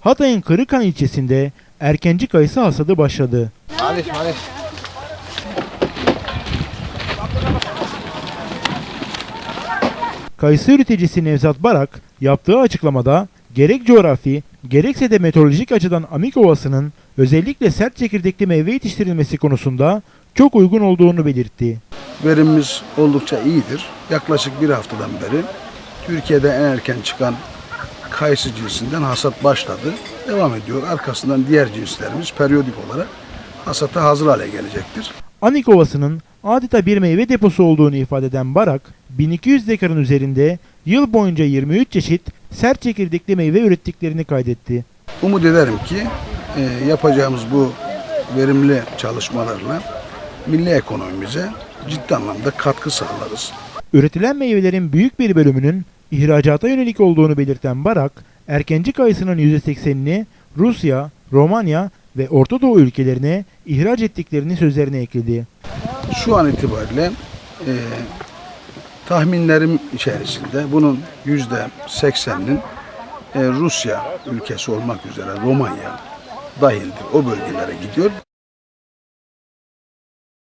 Hatay'ın Kırıkhan ilçesinde erkenci kayısı hasadı başladı. Hadi hadi. Kayısı üreticisi Nevzat Barak yaptığı açıklamada gerek coğrafi gerekse de meteorolojik açıdan Amik Ovası'nın özellikle sert çekirdekli meyve yetiştirilmesi konusunda çok uygun olduğunu belirtti. Verimimiz oldukça iyidir. Yaklaşık bir haftadan beri Türkiye'de en erken çıkan kayısı cinsinden hasat başladı. Devam ediyor. Arkasından diğer cinslerimiz periyodik olarak hasata hazır hale gelecektir. Anik Ovası'nın adeta bir meyve deposu olduğunu ifade eden Barak, 1200 dekarın üzerinde yıl boyunca 23 çeşit sert çekirdekli meyve ürettiklerini kaydetti. Umut ederim ki e, yapacağımız bu verimli çalışmalarla milli ekonomimize ciddi anlamda katkı sağlarız. Üretilen meyvelerin büyük bir bölümünün ihracata yönelik olduğunu belirten Barak, erkenci kayısının %80'ini Rusya, Romanya ve Orta Doğu ülkelerine ihraç ettiklerini sözlerine ekledi. Şu an itibariyle e, tahminlerim içerisinde bunun yüzde sekseninin e, Rusya ülkesi olmak üzere Romanya dahildir. O bölgelere gidiyor.